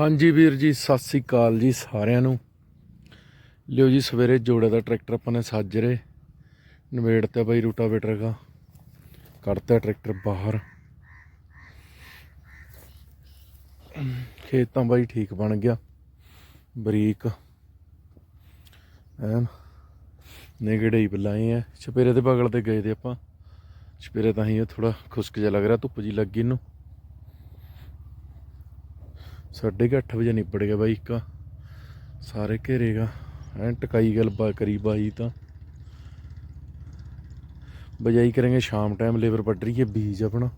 ਹਾਂਜੀ ਵੀਰ ਜੀ, ਸਤਿ ਸ੍ਰੀ ਅਕਾਲ ਜੀ ਸਾਰਿਆਂ ਨੂੰ। ਲਿਓ ਜੀ, ਸਵੇਰੇ ਜੋੜੇ ਦਾ ਟਰੈਕਟਰ ਆਪਾਂ ਨੇ ਸਾਜਰੇ ਨਵੇੜ ਤੇ ਬਾਈ ਰੂਟਾਵੇਟਰ ਦਾ। ਕੱਢਤਾ ਟਰੈਕਟਰ ਬਾਹਰ। ਖੇਤ ਤਾਂ ਬਾਈ ਠੀਕ ਬਣ ਗਿਆ। ਬਰੀਕ। ਐਨ, ਨੇਗੜੇ ਹੀ ਬੁਲਾਏ ਆ। ਛਪੇਰੇ ਦੇ ਬਗਲ ਤੇ ਗਏ ਤੇ ਆਪਾਂ। ਛਪੇਰੇ ਤਾਂ ਹੀ ਥੋੜਾ ਖੁਸ਼ਕ ਜਿਹਾ ਲੱਗ ਰਿਹਾ, ਧੁੱਪ ਜੀ ਲੱਗੀ ਇਹਨੂੰ। ਸਾਢੇ ਕੁ ਅੱਠ ਵਜੇ ਨਿਬੜ ਗਿਆ ਬਾਈ ਇੱਕ। ਸਾਰੇ ਘੇਰੇਗਾ ਐਂ ਟਕਾਈ ਗੱਲ ਬਾ ਕਰੀ ਬਾਈ ਤਾਂ। ਬਜਾਈ ਕਰਾਂਗੇ ਸ਼ਾਮ ਟਾਈਮ ਲੇਬਰ ਵੱਢ ਰਹੀ ਹੈ ਬੀਜ ਆਪਣਾ।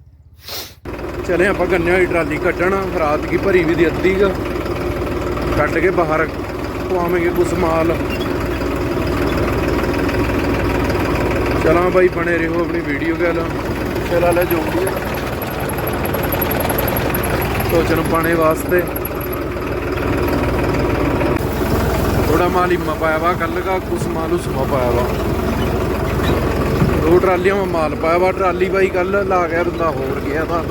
ਚਲੇ ਆਪਾਂ ਗੰਨਿਆਂ ਵਾਲੀ ਟਰਾਲੀ ਕੱਢਣ। ਰਾਤ ਕੀ ਭਰੀ ਵੀ ਦੀ ਅੱਧੀ ਗਾ ਕੱਢ ਕੇ ਬਾਹਰ ਪਵਾਵਾਂਗੇ ਕੁਛ ਮਾਲ। ਚਲਾਂ ਬਾਈ ਬਣੇ ਰਹੋ ਆਪਣੀ ਵੀਡੀਓ ਗੱਲ। ਚਲਾ ਲੈ ਜੋ ਵੀ ਟੋਚਨ ਸੋਚਣ ਪਾਣੇ ਵਾਸਤੇ। ਥੋੜਾ ਮਾਲ ਹੀ ਪਾਇਆ ਵਾ ਕੱਲ ਦਾ ਕੁਛ ਮਾਲ ਉਸਮਾ ਪਾਇਆ ਵਾ। ਦੋ ਟਰਾਲੀਆਂ ਮਾ ਮਾਲ ਪਾਇਆ ਵਾ, ਟਰਾਲੀ ਬਾਈ ਕੱਲ ਲਾ ਗਿਆ ਬੰਦਾ ਹੋਰ ਗਿਆ ਤਾਂ।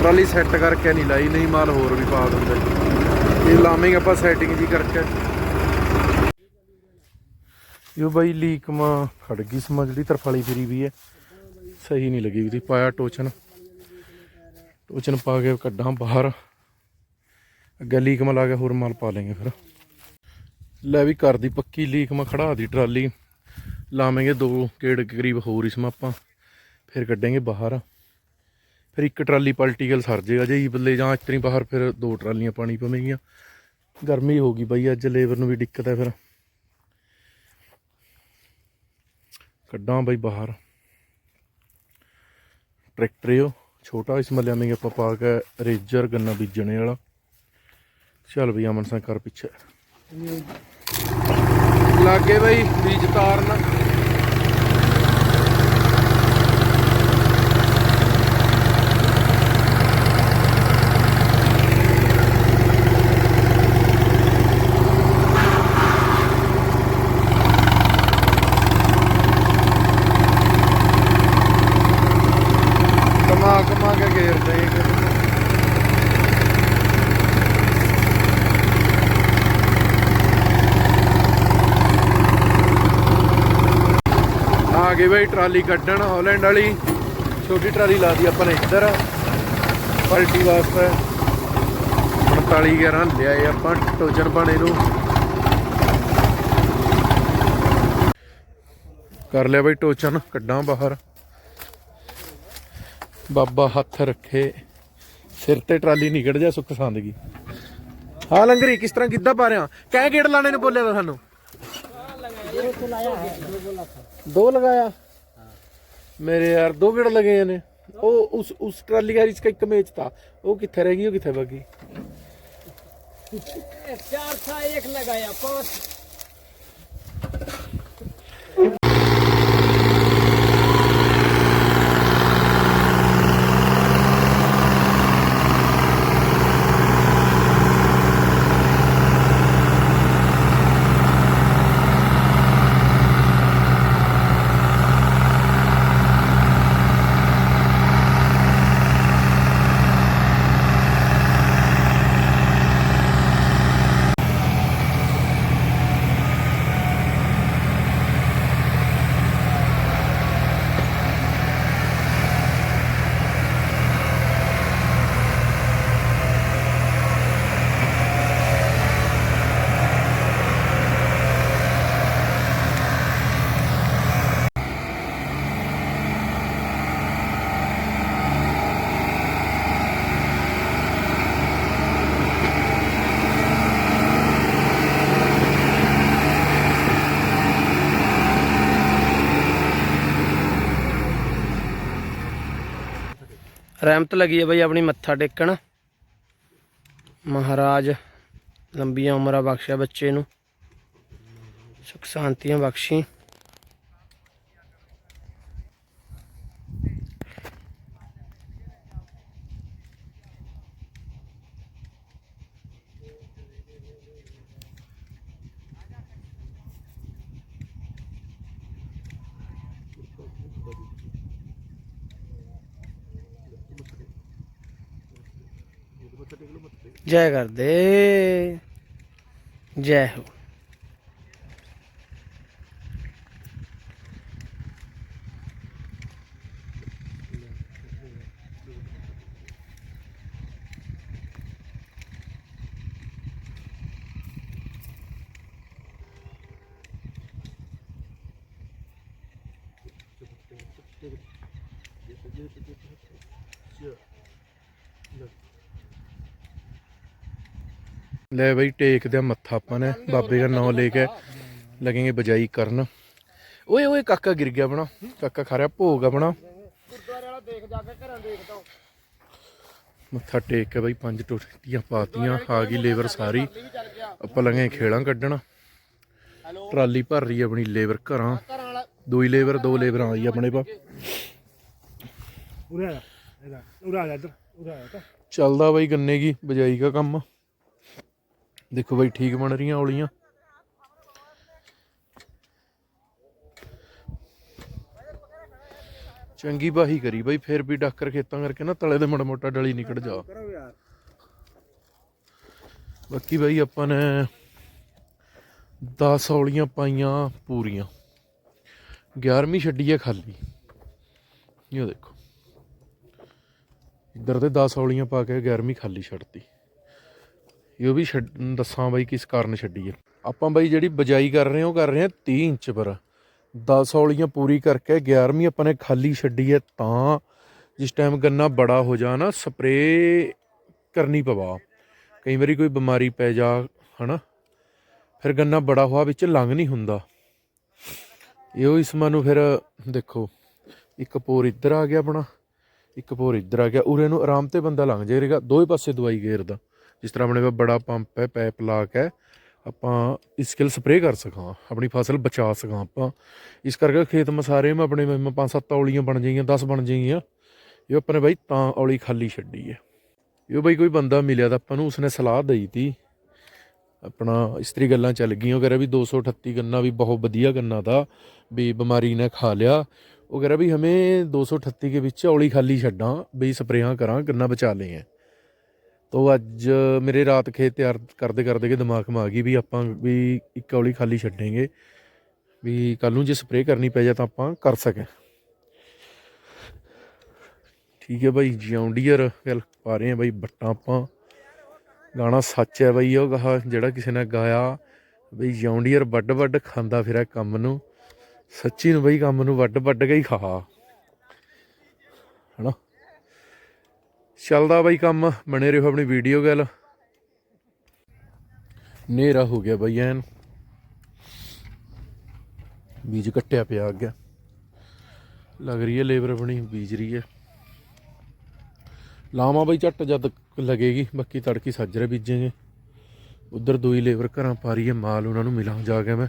ਟਰਾਲੀ ਸੈੱਟ ਕਰਕੇ ਨਹੀਂ ਲਾਈ, ਨਹੀਂ ਮਾਲ ਹੋਰ ਵੀ ਪਾ ਦਿੰਦੇ। ਇਹ ਲਾਵਾਂਗੇ ਆਪਾਂ ਸੈਟਿੰਗ ਜੀ ਕਰਕੇ। ਇਹ ਬਾਈ ਲੀਕ ਮਾ ਖੜ ਗਈ ਸਮਝ ਲਈ ਤਰਫਾਲੀ ਫਿਰੀ ਵੀ ਹੈ। ਸਹੀ ਨਹੀਂ ਲੱਗੀ ਵੀ ਪਾਇਆ ਟੋਚਨ। ਟੋਚਨ ਪਾ ਕੇ ਕੱਢਾਂ ਬਾਹਰ। ਅੱਗੇ ਲੀਕ ਮਾ ਲਾ ਕੇ ਹੋਰ ਮਾਲ ਪਾ ਲੈਂਗੇ ਫਿਰ। ਲੈ ਵੀ ਘਰ ਦੀ ਪੱਕੀ ਲੀਕ ਮਾ ਖੜਾ ਦੀ ਟਰਾਲੀ। ਲਾਵਾਂਗੇ ਦੋ ਗੇੜ ਕਰੀਬ ਹੋਰ ਇਸਮਾ ਆਪਾਂ ਫਿਰ ਕੱਢਾਂਗੇ ਬਾਹਰ। ਫਿਰ ਇੱਕ ਟਰਾਲੀ ਪਲਟੀ ਗਲ ਸਰ ਜੇਗਾ ਜੇ ਹੀ ਬੱਲੇ ਜਾਂ ਇਤਨੀ ਬਾਹਰ ਫਿਰ ਦੋ ਟਰਾਲੀਆਂ ਪਾਣੀ ਪਵੇਗੀਆਂ। ਗਰਮੀ ਹੋ ਗਈ ਬਾਈ, ਅੱਜ ਲੇਬਰ ਨੂੰ ਵੀ ਦਿੱਕਤ ਹੈ ਫਿਰ। ਕੱਢਾਂ ਬਾਈ ਬਾਹਰ। ਟਰੈਕਟਰ ਉਹ। ਛੋਟਾ ਇਸ ਮੱਲਿਆਂ में ਆਪਾਂ ਪਾ ਕੇ ਰੇਜਰ ਗੰਨਾ ਬੀਜਣੇ ਵਾਲਾ। ਚੱਲ ਬਈ ਅਮਨ ਸਿੰਘ ਕਰ ਪਿੱਛੇ। ਲਾਗੇ ਬਈ ਬੀਜ ਤਾਰਨ ਕਮਾ ਕਮਾ ਕੇ ਘੇਰਦੇ ਹੀ ਆ ਗਏ ਬਈ, ਟਰਾਲੀ ਕੱਢਣ, ਹਾਲੈਂਡ ਵਾਲੀ। ਛੋਟੀ ਟਰਾਲੀ ਲਾ ਦੀ ਆਪਾਂ ਨੇ ਇੱਧਰ। ਪਲਟੀ ਵਾਸਤੇ। 45 11 ਲਿਆਏ ਆਪਾਂ, ਟੋਜਨ ਬਾਣੇ ਨੂੰ। ਕਰ ਲਿਆ ਬਈ ਟੋਚਨ ਕੱਢਾਂ ਬਾਹਰ। ਬਾਬਾ ਹੱਥ ਰੱਖੇ। ਸਿਰ ਤੇ ਟਰਾਲੀ ਨਿਕੜ ਜਾ ਸੁੱਖ ਸੰਦਗੀ। ਹਾਂ ਲੰਗਰੀ, ਕਿਸ ਤਰ੍ਹਾਂ ਕਿੱਦਾਂ ਪਾ ਰਿਆ ਕਹਿ ਗੇੜ ਲਾਣੇ ਨੂੰ ਬੋਲਿਆ ਤਾ ਸਾਨੂੰ? दो लगाया मेरे यार दो गेड़ लगे ने ओ उस उस ट्राली का इसका एक मैच था वो किथे रहेगी वो किथे बाकी चार था एक लगाया पांच ਰਹਿਮਤ ਲੱਗੀ ਹੈ ਬਈ ਆਪਣੀ ਮੱਥਾ ਟੇਕਣ। ਮਹਾਰਾਜ ਲੰਬੀਆਂ ਉਮਰਾਂ ਬਖਸ਼ਿਆ ਬੱਚੇ ਨੂੰ। ਸੁਖ ਸ਼ਾਂਤੀਆਂ ਬਖਸ਼ੀ। ਜੈ ਕਰਦੇ ਜੈ ਹੋ। ਲੈ ਬਈ ਟੇਕ ਦਿਆ ਮੱਥਾ ਆਪਾਂ ਨੇ ਬਾਬੇ ਦਾ ਨਾਮ ਲੈ ਕੇ ਲੱਗेंगे ਬਜਾਈ ਕਰਨ। ਓਏ ਓਏ ਕਾਕਾ ਗਿਰ ਗਿਆ ਆਪਣਾ ਕਾਕਾ ਖਾ ਰਿਹਾ ਭੋਗ ਆਪਣਾ। ਗੁਰਦੁਆਰੇ ਵਾਲਾ ਦੇਖ ਜਾ ਕੇ ਘਰਾਂ ਦੇਖਦਾ ਮੱਥਾ ਟੇਕ ਕੇ ਬਈ ਪੰਜ ਟੋਟੀਆਂ ਪਾਤੀਆਂ ਆ ਗਈ ਲੇਬਰ ਸਾਰੀ। ਆਪਾਂ ਲਗੇ ਖੇਲਾਂ ਕੱਢਣ। ਟਰਾਲੀ ਭਰ ਰਹੀ ਆਪਣੀ ਲੇਬਰ ਘਰਾਂ। ਦੋ ਹੀ ਲੇਬਰ ਦੋ ਲੇਬਰਾਂ ਆਈ ਆਪਣੇ ਪਾ। ਉਰੇ ਆ ਉਰੇ ਆ ਇੱਧਰ ਉਰੇ ਆ ਚੱਲਦਾ ਬਈ ਗੰਨੇ ਕੀ ਬਜਾਈ ਦਾ ਕੰਮ। ਦੇਖੋ ਬਾਈ ਠੀਕ ਬਣ ਰਹੀਆਂ ਔਲੀਆਂ। ਚੰਗੀ ਬਾਹੀ ਕਰੀ ਬਾਈ, ਫਿਰ ਵੀ ਡਾਕਰ ਖੇਤਾਂ ਕਰਕੇ ਨਾ ਤਲੇ ਦੇ ਮੋਟਾ ਮੋਟਾ ਡਲੀ ਨਿਕਲ ਜਾ। ਬਾਕੀ ਬਾਈ ਆਪਾਂ ਨੇ 10 ਔਲੀਆਂ ਪਾਈਆਂ ਪੂਰੀਆਂ। 11ਵੀਂ ਛੱਡੀ ਹੈ ਖਾਲੀ। ਇਹ ਦੇਖੋ। ਇੱਧਰ ਤੇ 10 ਔਲੀਆਂ ਪਾ ਕੇ 11ਵੀਂ ਖਾਲੀ ਛੱਡਤੀ। ਇਹ ਵੀ ਛੱਡ, ਦੱਸਾਂ ਬਾਈ ਕਿਸ ਕਾਰਨ ਛੱਡੀ ਹੈ ਆਪਾਂ ਬਾਈ ਜਿਹੜੀ ਬਜਾਈ ਕਰ ਰਹੇ ਹਾਂ, ਉਹ ਕਰ ਰਹੇ ਹਾਂ 30 ਇੰਚ ਪਰ। 10 ਔਲੀਆਂ ਪੂਰੀ ਕਰਕੇ 11ਵੀਂ ਆਪਾਂ ਨੇ ਖਾਲੀ ਛੱਡੀ ਹੈ ਤਾਂ ਜਿਸ ਟਾਈਮ ਗੰਨਾ ਬੜਾ ਹੋ ਜਾ ਨਾ ਸਪਰੇ ਕਰਨੀ ਪਵਾ। ਕਈ ਵਾਰੀ ਕੋਈ ਬਿਮਾਰੀ ਪੈ ਜਾ, ਹਨਾ? ਫਿਰ ਗੰਨਾ ਬੜਾ ਹੋਆ ਵਿੱਚ ਲੰਘ ਨਹੀਂ ਹੁੰਦਾ। ਇਹੋ ਇਸ ਨੂੰ ਫਿਰ ਦੇਖੋ, ਇੱਕ ਪੋਰ ਇੱਧਰ ਆ ਗਿਆ ਆਪਣਾ, ਇੱਕ ਪੋਰ ਇੱਧਰ ਆ ਗਿਆ। ਉਰੇ ਨੂੰ ਆਰਾਮ ਤੇ ਬੰਦਾ ਲੰਘ ਜਾਏਗਾ, ਦੋਵੇਂ ਪਾਸੇ ਦਵਾਈ ਗੇਰਦਾ ਜਿਸ ਤਰ੍ਹਾਂ ਆਪਣੇ ਕੋਲ ਬੜਾ ਪੰਪ ਹੈ ਪੈਪ ਲਾਕ ਹੈ, ਆਪਾਂ ਇਸਕਿਲ ਸਪਰੇਅ ਕਰ ਸਕਾਂ, ਆਪਣੀ ਫਸਲ ਬਚਾ ਸਕਾਂ ਆਪਾਂ। ਇਸ ਕਰਕੇ ਖੇਤ ਮਸਾਰੇ ਮੈਂ ਆਪਣੇ ਮੈਂ ਪੰਜ ਸੱਤ ਔਲੀਆਂ ਬਣ ਜਾਈਆਂ 10 ਬਣ ਜਾਈਆਂ। ਇਹ ਆਪਾਂ ਨੇ ਬਾਈ ਤਾਂ ਔਲੀ ਖਾਲੀ ਛੱਡੀ ਹੈ। ਇਹ ਬਈ ਕੋਈ ਬੰਦਾ ਮਿਲਿਆ ਤਾਂ ਆਪਾਂ ਨੂੰ ਉਸਨੇ ਸਲਾਹ ਦਈ ਤੀ। ਆਪਣਾ ਇਸਤਰੀ ਗੱਲਾਂ ਚੱਲ ਗਈਆਂ, ਉਹ ਕਹਿ ਰਿਹਾ ਵੀ 238 ਗੰਨਾ ਵੀ ਬਹੁਤ ਵਧੀਆ ਗੰਨਾ ਦਾ, ਵੀ ਬਿਮਾਰੀ ਨੇ ਖਾ ਲਿਆ। ਉਹ ਕਹਿ ਰਿਹਾ ਵੀ ਹਮੇ 238 ਕੇ ਵਿੱਚ ਔਲੀ ਖਾਲੀ ਛੱਡਾਂ ਬਈ ਸਪਰੇਆਂ ਕਰਾਂ, ਗੰਨਾ ਬਚਾ ਲਏ ਹੈ। ਤੋ ਅੱਜ ਮੇਰੇ ਰਾਤ ਖੇਤ ਤਿਆਰ ਕਰਦੇ ਕਰਦੇ ਕੇ ਦਿਮਾਗ 'ਮ ਆ ਗਈ ਵੀ ਆਪਾਂ ਵੀ ਇੱਕ ਔਲੀ ਖਾਲੀ ਛੱਡਾਂਗੇ। ਵੀ ਕੱਲ ਨੂੰ ਜੇ ਸਪਰੇਅ ਕਰਨੀ ਪੈ ਜਾ ਤਾਂ ਆਪਾਂ ਕਰ ਸਕੇ। ਠੀਕ ਹੈ ਬਾਈ ਜਿਉਂਡੀਅਰ ਗੱਲ ਪਾ ਰਹੇ ਆ ਬਾਈ, ਬੱਟਾਂ ਆਪਾਂ। ਗਾਣਾ ਸੱਚ ਹੈ ਬਾਈ ਉਹ ਕਹਾ ਜਿਹੜਾ ਕਿਸੇ ਨੇ ਗਾਇਆ। ਬਈ ਜੌਂਡੀਅਰ ਵੱਡ ਵੱਡ ਖਾਂਦਾ ਫਿਰਿਆ ਕੰਮ ਨੂੰ। ਸੱਚੀ ਨੂੰ ਬਈ ਕੰਮ ਨੂੰ ਵੱਡ ਵੱਡ ਕੇ ਹੀ ਖਾ। ਹਨਾ? ਚੱਲਦਾ ਬਾਈ ਕੰਮ ਬਣੇ ਰਹੋ ਆਪਣੀ ਵੀਡੀਓ ਗੱਲ। ਨੇਰਾ ਹੋ ਗਿਆ ਬਾਈ ਐਨ। ਬੀਜ ਕੱਟਿਆ ਪਿਆ ਅੱਗੇ। ਲੱਗ ਰਹੀ ਹੈ ਲੇਬਰ ਆਪਣੀ ਬੀਜ ਰਹੀ ਹੈ। ਲਾਵਾਂ ਬਈ ਝੱਟ ਜਦ ਲੱਗੇਗੀ ਬਾਕੀ ਤੜਕੀ ਸੱਜਰੇ ਬੀਜेंगे ਉਧਰ ਦੋਈ ਲੇਬਰ ਘਰਾਂ ਪਾ ਰਹੀ ਹੈ ਮਾਲ ਉਹਨਾਂ ਨੂੰ ਮਿਲਾਂ ਜਾ ਕੇ ਮੈਂ।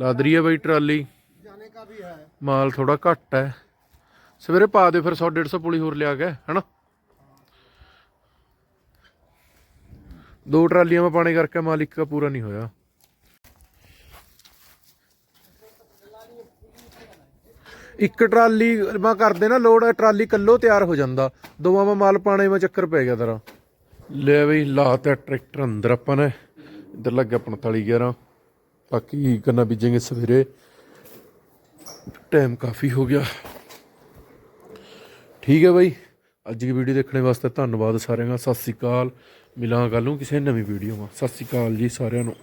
ਲੱਦ ਰਹੀ ਹੈ ਬਈ ਟਰਾਲੀ। ਜਾਣੇ ਕਾ ਵੀ ਹੈ। ਮਾਲ ਥੋੜਾ ਘੱਟ ਹੈ। ਸਵੇਰੇ ਪਾ ਦੇ ਫਿਰ 100 150 ਪੁਲੀ ਹੋਰ ਲਿਆ ਕੇ, ਹਨਾ? ਦੋ ਟਰਾਲੀਆਂ ਮੈਂ ਪਾਣੇ ਕਰਕੇ ਮਾਲ ਇੱਕ ਦਾ ਪੂਰਾ ਨਹੀਂ ਹੋਇਆ। ਇੱਕ ਟਰਾਲੀ ਮੈਂ ਕਰਦੇ ਨਾ ਲੋਡ, ਟਰਾਲੀ ਕੱਲੋ ਤਿਆਰ ਹੋ ਜਾਂਦਾ। ਦੋਵਾਂ ਮੈਂ ਮਾਲ ਪਾਣੇ ਮੈਂ ਚੱਕਰ ਪੈ ਗਿਆ ਤਰਾ। ਲੈ ਬਈ ਲਾਤਾ ਟਰੈਕਟਰ ਅੰਦਰ ਆਪਾਂ ਨੇ। ਇੱਧਰ ਲੱਗਿਆ 45 11 ਬਾਕੀ ਗੰਨਾ ਬੀਜेंगे ਸਵੇਰੇ। ਟਾਈਮ ਕਾਫੀ ਹੋ ਗਿਆ। ਠੀਕ ਹੈ ਬਾਈ। ਅੱਜ ਦੀ ਵੀਡੀਓ ਦੇਖਣ ਵਾਸਤੇ ਧੰਨਵਾਦ ਸਾਰਿਆਂ ਦਾ। ਸਤਿ ਸ੍ਰੀ ਅਕਾਲ। ਮਿਲਾਂ ਕੱਲ ਨੂੰ ਕਿਸੇ ਨਵੀਂ ਵੀਡੀਓ ਮਾ ਸਤਿ ਸ੍ਰੀ ਅਕਾਲ ਜੀ ਸਾਰਿਆਂ ਨੂੰ।